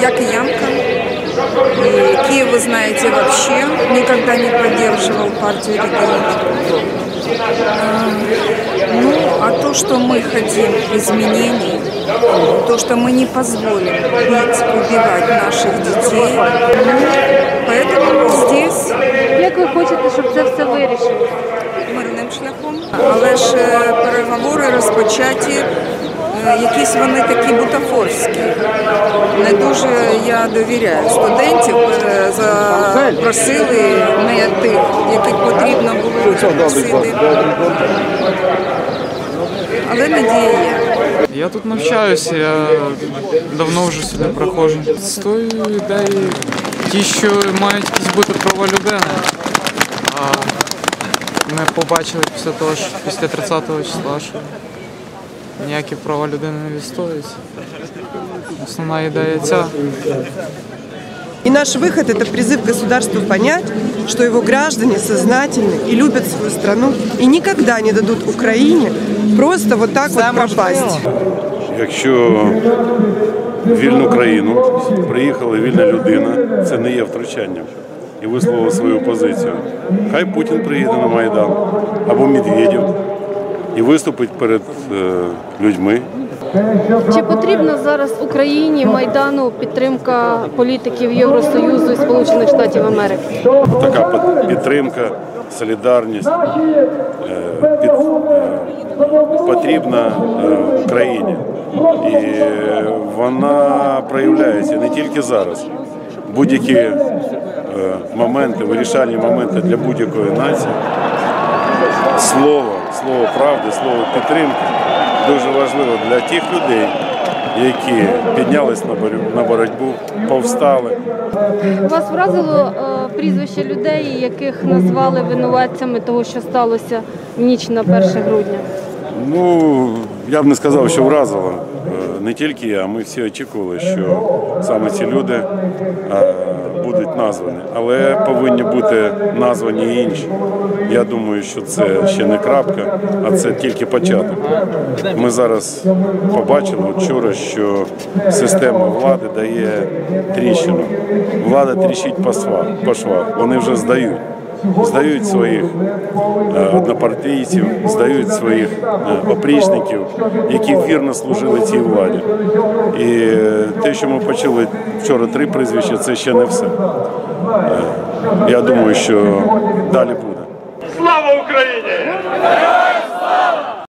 Я киянка. И Киев, вы знаете, вообще никогда не поддерживал партию регионов. Ну, а то, что мы хотим изменений, то, что мы не позволим бить, убивать наших детей, ну, поэтому здесь Як ви хочете, щоб це все вирішили? мирним шляхом. Але ж переговори розпочаті, якісь вони такі бутафорські. Не дуже я довіряю студентів. е, Запросили не тих, яких потрібно було запросити. Але надія є. Я тут навчаюся, я давно вже сюди проходжу. З тої ідеї, ті, що мають якісь бути права людини. А ми побачили після того, що після 30-го числа, що ніякі права людини не відстоюються. Основна ідея ця. И наш выход – это призыв государству понять, что его граждане сознательны и любят свою страну и никогда не дадут Украине просто вот так вот пропасть. Якщо в вільну країну приїхала вільна людина, це не є втручанням і висловив свою позицію. Хай Путін приїде на Майдан або Медведєв і виступить перед е, людьми. Чи потрібна зараз Україні Майдану підтримка політиків Євросоюзу і Сполучених Штатів Америки? Така під- підтримка, солідарність е, під, е, потрібна Україні. І вона проявляється не тільки зараз. Будь-які моменти, вирішальні моменти для будь-якої нації. Слово, слово правди, слово підтримки дуже важливо для тих людей, які піднялись на боротьбу- повстали. Вас вразило е, прізвище людей, яких назвали винуватцями того, що сталося в ніч на 1 грудня? Ну, я б не сказав, що вразило. Е, Не тільки я, ми всі очікували, що саме ці люди е, будуть названі, але повинні бути названі інші. Я думаю, що це ще не крапка, а це тільки початок. Ми зараз побачили вчора, що система влади дає тріщину. Влада тріщить по швах. Вони вже здають. Здають своїх е, однопартійців, здають своїх опрічників, які вірно служили цій владі. І те, що ми почули вчора три прізвища, це ще не все. Е, Я думаю, що далі буде. Слава Україні!